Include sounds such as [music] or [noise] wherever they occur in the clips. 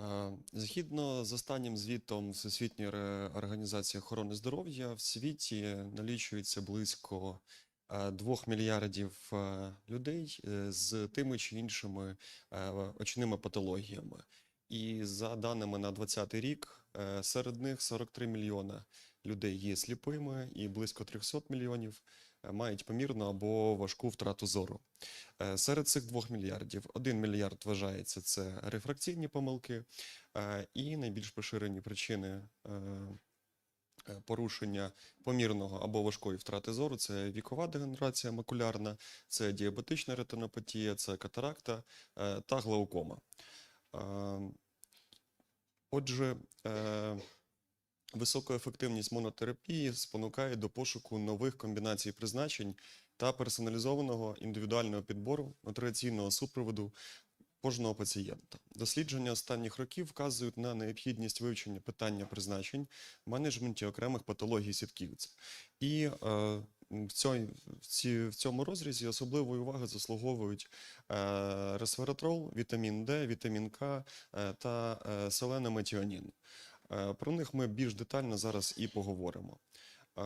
Е, Згідно з останнім звітом Всесвітньої організації охорони здоров'я, в світі налічується близько 2 мільярдів е, людей е, з тими чи іншими е, очними патологіями. І за даними на 2020 рік, е, серед них 43 мільйона людей є сліпими, і близько 300 мільйонів е, мають помірну або важку втрату зору. Е, Серед цих 2 мільярдів 1 мільярд вважається це рефракційні помилки, е, і найбільш поширені причини е, порушення помірного або важкої втрати зору це вікова дегенерація макулярна, це діабетична ретинопатія, це катаракта та глаукома. Е, Отже, е, висока ефективність монотерапії спонукає до пошуку нових комбінацій призначень та персоналізованого індивідуального підбору нутриційного супроводу кожного пацієнта. Дослідження останніх років вказують на необхідність вивчення питання призначень в менеджменті окремих патологій сітківця. І е, в цьому розрізі особливої уваги заслуговують е, ресвератрол, вітамін Д, вітамін К е, та е, селенометіонін. Е, Про них ми більш детально зараз і поговоримо. Е,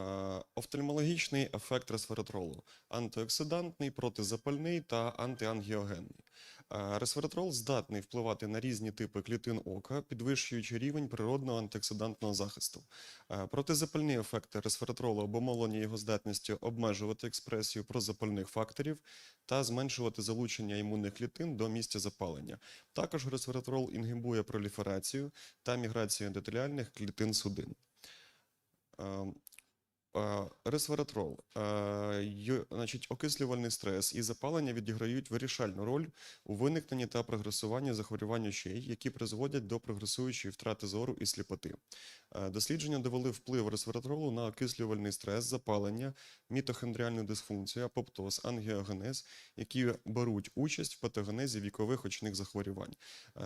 Офтальмологічний ефект ресвератролу антиоксидантний, протизапальний та антиангіогенний. Ресвератрол здатний впливати на різні типи клітин ока, підвищуючи рівень природного антиоксидантного захисту. Протизапальні ефекти ресвератролу обумовлені його здатністю обмежувати експресію прозапальних факторів та зменшувати залучення імунних клітин до місця запалення. Також ресвератрол інгібує проліферацію та міграцію ендотеліальних клітин судин. Е, Ресвератрол, е, значить, окислювальний стрес і запалення відіграють вирішальну роль у виникненні та прогресуванні захворювань очей, які призводять до прогресуючої втрати зору і сліпоти. Е, Дослідження довели вплив ресвератролу на окислювальний стрес, запалення, мітохондріальну дисфункцію, апоптоз, ангіогенез, які беруть участь в патогенезі вікових очних захворювань.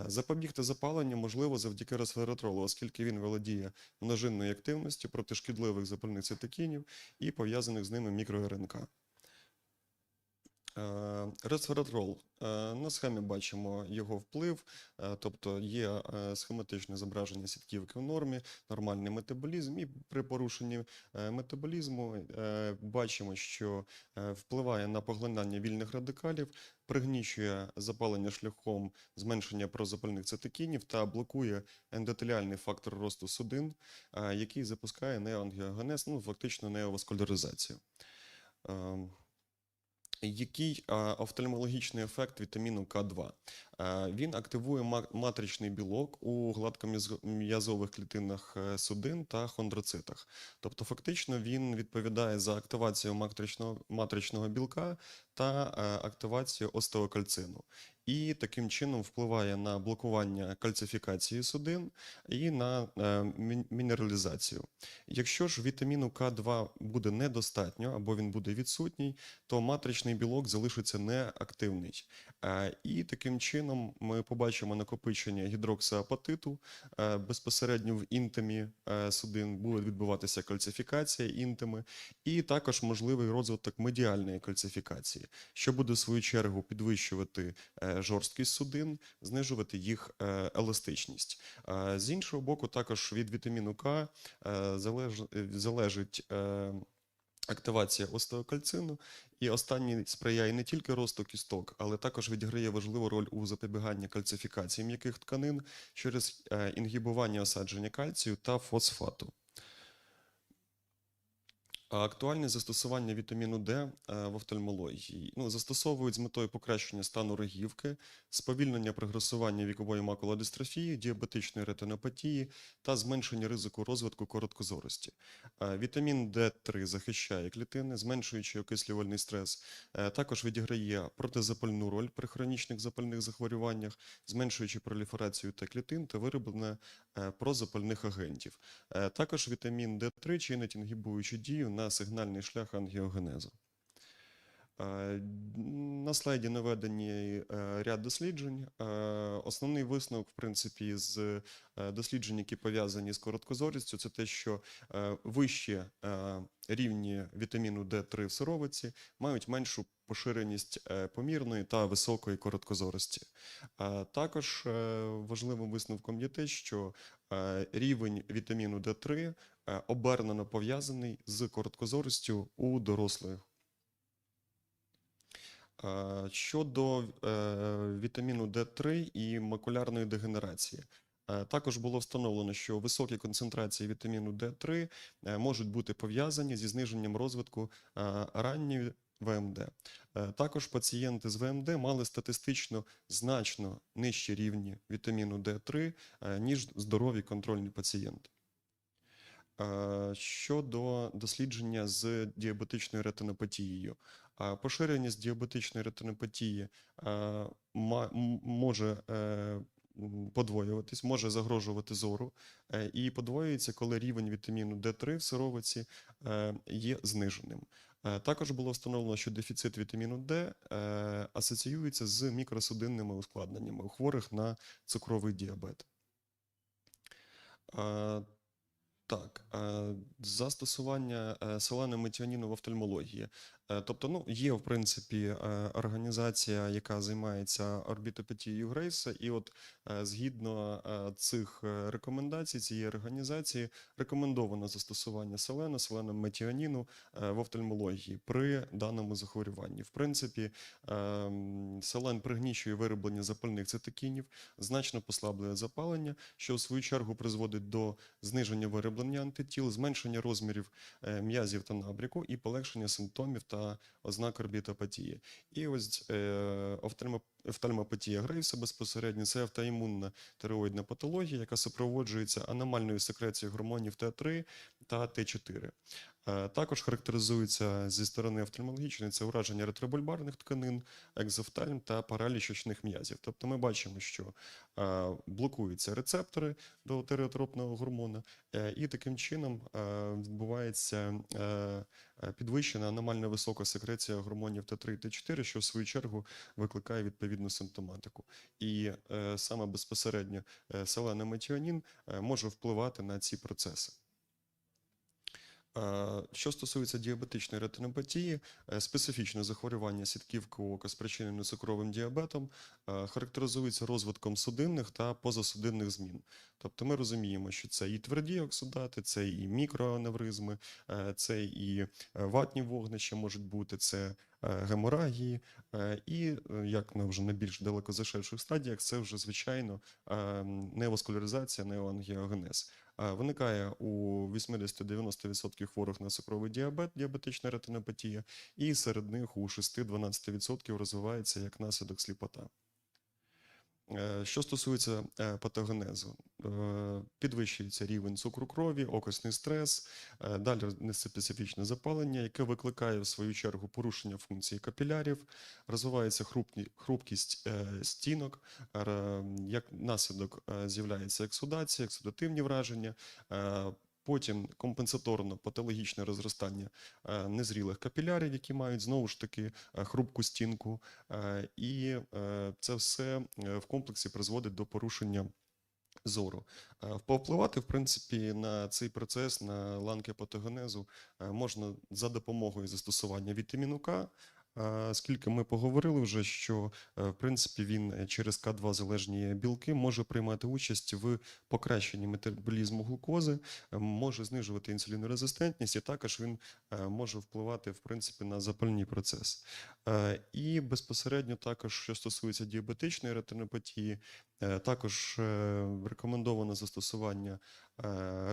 Запобігти запаленню можливо завдяки ресвератролу, оскільки він володіє множинною активністю проти шкідливих запальних цитокінів і пов'язаних з ними мікро-РНК. Ресвератрол. На схемі бачимо його вплив, е, тобто є е, схематичне зображення сітківки в нормі, нормальний метаболізм, і при порушенні е, метаболізму бачимо, що впливає на поглинання вільних радикалів, пригнічує запалення шляхом зменшення прозапальних цитокінів та блокує ендотеліальний фактор росту судин, який запускає неоангіогенез, ну фактично неоваскуляризацію. Який офтальмологічний ефект вітаміну К2? Е, Він активує матричний білок у гладком'язових клітинах е, судин та хондроцитах. Тобто, фактично, він відповідає за активацію матричного, матричного білка та е, активацію остеокальцину. І таким чином впливає на блокування кальцифікації судин і на мінералізацію. Якщо ж вітаміну К2 буде недостатньо або він буде відсутній, то матричний білок залишиться неактивний. І таким чином ми побачимо накопичення гідроксиапатиту е, безпосередньо в інтимі е, судин, буде відбуватися кальцифікація інтими, і також можливий розвиток медіальної кальцифікації, що буде в свою чергу підвищувати е, жорсткість судин, знижувати їх еластичність. З іншого боку, також від вітаміну К залеж- залежить. Активація остеокальцину, і останній сприяє не тільки росту кісток, але також відіграє важливу роль у запобіганні кальцифікації м'яких тканин через е, інгібування осадження кальцію та фосфату. Актуальне застосування вітаміну Д е, в офтальмології ну, застосовують з метою покращення стану рогівки, сповільнення прогресування вікової макулодистрофії, діабетичної ретинопатії та зменшення ризику розвитку короткозорості. Е, Вітамін Д3 захищає клітини, зменшуючи окислювальний стрес. Е, Також відіграє протизапальну роль при хронічних запальних захворюваннях, зменшуючи проліферацію Т клітин та вироблення прозапальних агентів. Також вітамін Д3 чинить інгібуючу дію на сигнальний шлях ангіогенезу. Е, На слайді наведені е, ряд досліджень. Е, Основний висновок, в принципі, з досліджень, які пов'язані з короткозорістю, це те, що вищі рівні вітаміну D3 в сировиці мають меншу поширеність помірної та високої короткозорості. Також важливим висновком є те, що рівень вітаміну D3 е, обернено пов'язаний з короткозоростю у дорослих. Е, Щодо е, вітаміну D3 і макулярної дегенерації. Е, Також було встановлено, що високі концентрації вітаміну D3 е, можуть бути пов'язані зі зниженням розвитку е, ранньої ВМД. Е, Також пацієнти з ВМД мали статистично значно нижчі рівні вітаміну D3, е, ніж здорові контрольні пацієнти. Е, Щодо дослідження з діабетичною ретинопатією. Поширеність діабетичної ретинопатії може подвоюватись, може загрожувати зору і подвоюється, коли рівень вітаміну D3 в сировиці є зниженим. Е, Також було встановлено, що дефіцит вітаміну D е, асоціюється з мікросудинними ускладненнями у хворих на цукровий діабет. Е, Так, застосування е, в офтальмології. Е, Тобто, ну, є, в принципі, е, організація, яка займається орбітопатією Грейса, і от е, згідно цих рекомендацій цієї організації рекомендовано застосування селена, селенометіоніну е, в офтальмології при даному захворюванні. В принципі, селен пригнічує вироблення запальних цитокінів, значно послаблює запалення, що в свою чергу призводить до зниження вироблення антитіл, зменшення розмірів м'язів та набряку і полегшення симптомів та ознак орбітопатії. І ось е, офтальмопатія Грейвса безпосередньо це автоімунна тероїдна патологія, яка супроводжується аномальною секрецією гормонів Т3 та Т4. Е, Також характеризується зі сторони офтальмологічної це ураження ретробульбарних тканин, екзофтальм та параліч очних м'язів. Тобто ми бачимо, що е, блокуються рецептори до тиреотропного гормона, е, і таким чином відбувається підвищена аномально висока секреція гормонів Т3 і Т4, що в свою чергу викликає відповідну симптоматику. І саме безпосередньо селенометіонін може впливати на ці процеси. Е, Що стосується діабетичної ретинопатії, е, специфічне захворювання сітківки ока спричинене цукровим діабетом е, характеризується розвитком судинних та позасудинних змін. Тобто ми розуміємо, що це і тверді оксидати, це і мікроаневризми, це і ватні вогнища можуть бути, це геморагії, і як на вже на більш далеко зашедших стадіях, це вже звичайно неваскуляризація, неоангіогенез. Е, Виникає у 80-90% хворих на цукровий діабет, діабетична ретинопатія, і серед них у 6-12% розвивається як наслідок сліпота. Е, Що стосується е, патогенезу, е, підвищується рівень цукру крові, окисний стрес, далі неспецифічне запалення, яке викликає в свою чергу порушення функції капілярів, розвивається хрупкість стінок, як наслідок з'являється ексудація, ексудативні враження. Потім компенсаторно патологічне розростання е, незрілих капілярів, які мають знову ж таки е, хрупку стінку, Е, І це все в комплексі призводить до порушення зору. Повпливати, в принципі, на цей процес, на ланки патогенезу можна за допомогою застосування вітаміну К. Оскільки ми поговорили вже, що е, в принципі він е, через К2 залежні білки може приймати участь в покращенні метаболізму глукози, е, може знижувати інсулінорезистентність, і також він може впливати в принципі на запальні процеси. І безпосередньо також, що стосується діабетичної ретинопатії, також рекомендовано застосування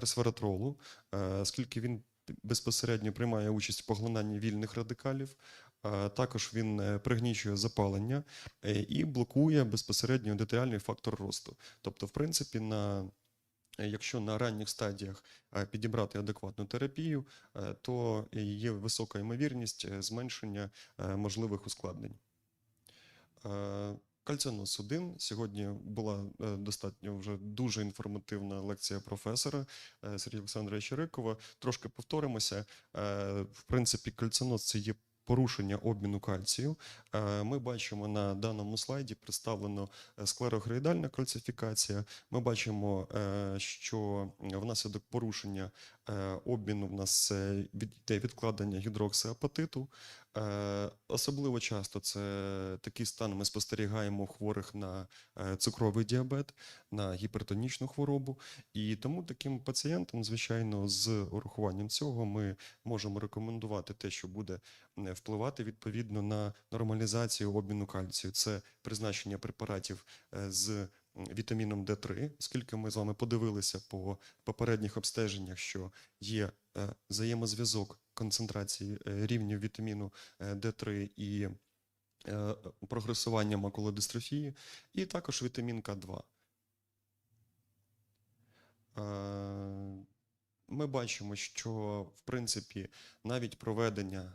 ресвератролу, оскільки він безпосередньо приймає участь в поглинанні вільних радикалів. Е, Також він е, пригнічує запалення е, і блокує безпосередньо ендотеріальний фактор росту. Тобто, в принципі, на Якщо на ранніх стадіях підібрати адекватну терапію, то є висока ймовірність зменшення можливих ускладнень. Кальциноз 1. Сьогодні була достатньо вже дуже інформативна лекція професора Сергія Олександровича Рикова. Трошки повторимося. В принципі, кальциноз це є порушення обміну кальцію. Е, Ми бачимо на даному слайді представлено е, склерогроїдальна кальцифікація. Ми бачимо, е, що внаслідок порушення обміну в нас відкладення гідроксиапатиту. Е, Особливо часто це такий стан ми спостерігаємо хворих на е, цукровий діабет, на гіпертонічну хворобу. І тому таким пацієнтам, звичайно, з урахуванням цього ми можемо рекомендувати те, що буде впливати відповідно на нормалізацію обміну кальцію. Це призначення препаратів е, з вітаміном Д3, оскільки ми з вами подивилися по попередніх обстеженнях, що є е, взаємозв'язок концентрації е, рівнів вітаміну е, Д3 і прогресування макулодистрофії, і також вітамін К2. Е, Ми бачимо, що в принципі навіть проведення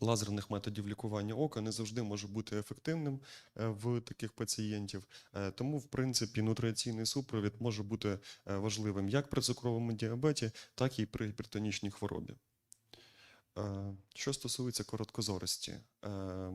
лазерних методів лікування ока не завжди може бути ефективним е, в таких пацієнтів. Е, Тому, в принципі, нутріаційний супровід може бути е, важливим як при цукровому діабеті, так і при гіпертонічній хворобі. Що стосується короткозорості, е,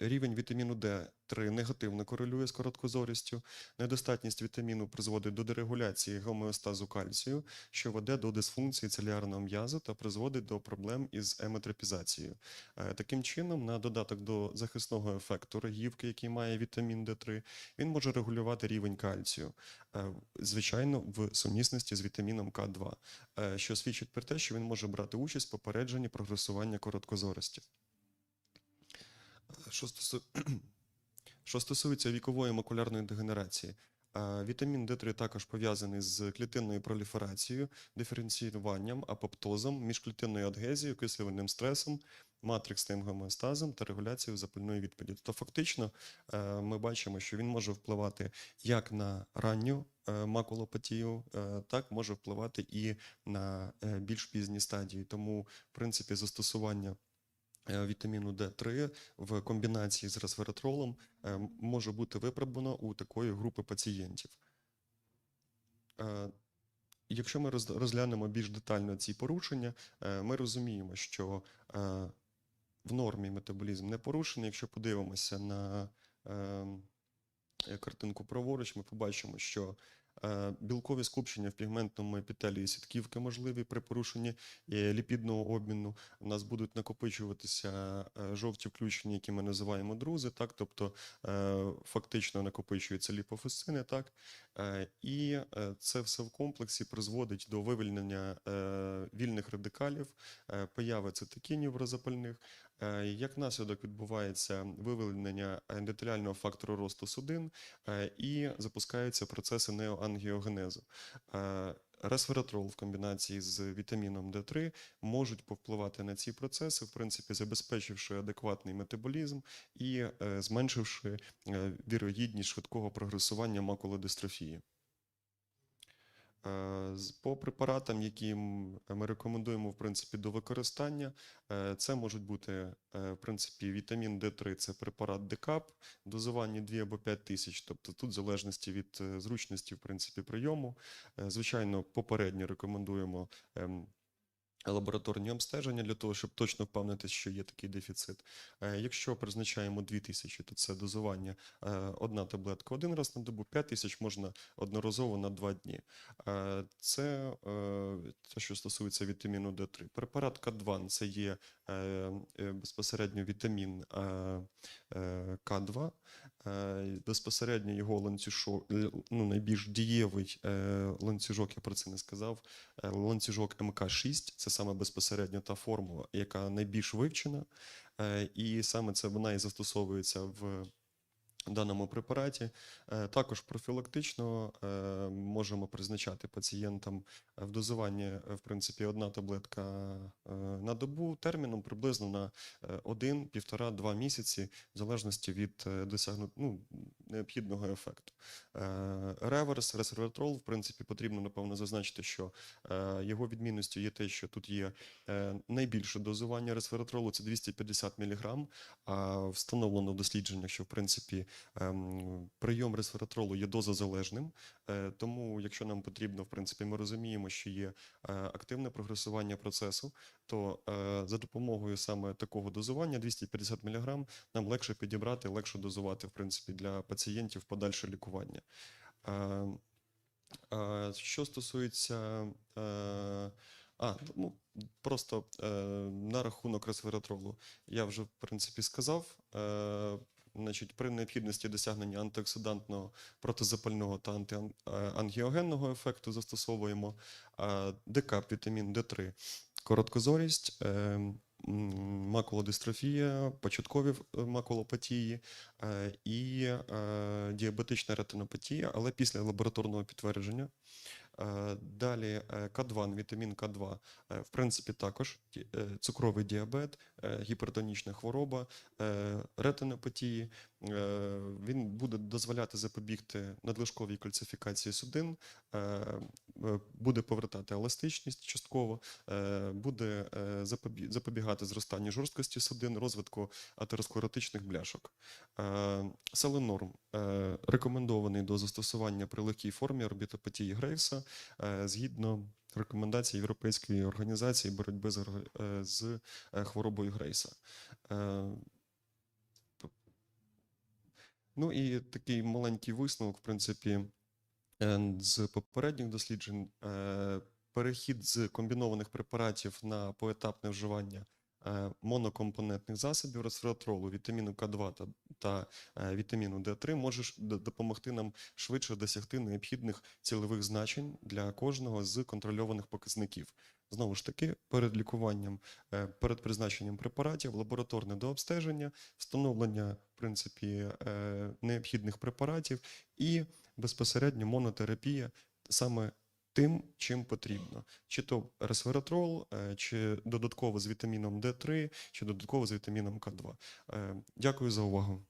рівень вітаміну D3 негативно корелює з короткозорістю. Недостатність вітаміну призводить до дерегуляції гомеостазу кальцію, що веде до дисфункції целюлярного м'язу та призводить до проблем із еметропізацією. Е, Таким чином, на додаток до захисного ефекту рогівки, який має вітамін D3, він може регулювати рівень кальцію, е, звичайно, в сумісності з вітаміном К2, е, що свідчить про те, що він може брати участь в попередженні прогресування короткозорості. Що, стосу... [clears throat] Що стосується вікової макулярної дегенерації, е, вітамін D3 також пов'язаний з клітинною проліферацією, диференціюванням, апоптозом, міжклітинною адгезією, окислювальним стресом, матриксним гомеостазом та регуляцією запальної відповіді. Тобто, фактично, е, ми бачимо, що він може впливати як на ранню е, макулопатію, так може впливати і на більш пізні стадії. Тому, в принципі, застосування вітаміну D3 в комбінації з ресвератролом е, може бути випробано у такої групи пацієнтів. Е, Якщо ми розглянемо більш детально ці порушення, е, ми розуміємо, що е, в нормі метаболізм не порушений. Якщо подивимося на ем, е, картинку праворуч, ми побачимо, що е, білкові скупчення в пігментному епітелії сітківки можливі при порушенні е, ліпідного обміну. У нас будуть накопичуватися е, жовті включення, які ми називаємо друзи, так, тобто е, фактично накопичуються ліпофусцини, так, Е, і е, це все в комплексі призводить до вивільнення е, вільних радикалів, е, появи цитокінів розапальних. Е, Як наслідок відбувається вивільнення ендотеліального фактору росту судин е, і запускаються процеси неоангіогенезу. Ресвератрол в комбінації з вітаміном D3 можуть повпливати на ці процеси, в принципі, забезпечивши адекватний метаболізм і е, зменшивши е, вірогідність швидкого прогресування макулодистрофії. Е, По препаратам, які ми рекомендуємо в принципі до використання, е, це можуть бути е, в принципі вітамін D3, це препарат ДЕКАП, дозування 2 або 5 тисяч. Тобто тут в залежності від зручності в принципі прийому. Звичайно, попередньо рекомендуємо. Лабораторні обстеження для того, щоб точно впевнитися, що є такий дефіцит. Е, Якщо призначаємо 2000, то це дозування е, одна таблетка один раз на добу, 5000 можна одноразово на два дні. Е, Це те, що стосується вітаміну D3. Препарат К2 це є безпосередньо вітамін е, е, К2. Е, Безпосередньо його ланцюжок, ну, найбільш дієвий е, ланцюжок, я про це не сказав, е, ланцюжок МК6 це саме безпосередньо та формула, яка найбільш вивчена, е, і саме це вона і застосовується в даному препараті. Е, Також профілактично е, можемо призначати пацієнтам е, в дозуванні, в принципі, одна таблетка на добу терміном приблизно на 1, півтора, два місяці, в залежності від досягнут, ну, необхідного ефекту. Реверс, ресвератрол, в принципі, потрібно, напевно, зазначити, що його відмінністю є те, що тут є найбільше дозування ресвератролу, це 250 мг, а встановлено в дослідженнях, що, в принципі, прийом ресвератролу є дозозалежним, е, тому якщо нам потрібно, в принципі, ми розуміємо, що є е, активне прогресування процесу, то е, за допомогою саме такого дозування 250 мг нам легше підібрати, легше дозувати, в принципі, для пацієнтів подальше лікування. Що стосується а, ну, просто е, на рахунок ресвератролу. Я вже, в принципі, сказав. Е, значить, при необхідності досягнення антиоксидантного, протизапального та антиангіогенного ефекту застосовуємо е, декап, вітамін Д3, короткозорість, е, макулодистрофія, початкові е, макулопатії і діабетична ретинопатія, але після лабораторного підтвердження. Е, Далі е, К2, вітамін К2, е, в принципі, також цукровий діабет, гіпертонічна хвороба, ретинопатії. Е, Він буде дозволяти запобігти надлишковій кальцифікації судин, е, е, буде повертати еластичність частково, буде запобігати зростанню жорсткості судин, розвитку атеросклеротичних бляшок. Селенорм рекомендований до застосування при легкій формі орбітопатії Грейвса згідно рекомендацій Європейської організації боротьби з, хворобою Грейса. Ну і такий маленький висновок, в принципі, е, з попередніх досліджень. е, Перехід з комбінованих препаратів на поетапне вживання монокомпонентних засобів ресвератролу, вітаміну К2 та, та е, вітаміну Д3 може допомогти нам швидше досягти необхідних цільових значень для кожного з контрольованих показників. Знову ж таки, перед лікуванням, е, перед призначенням препаратів, лабораторне дообстеження, встановлення в принципі е, необхідних препаратів і безпосередньо монотерапія саме тим, чим потрібно. Чи то ресвератрол, е, чи додатково з вітаміном Д3, чи додатково з вітаміном К2. Е, Дякую за увагу.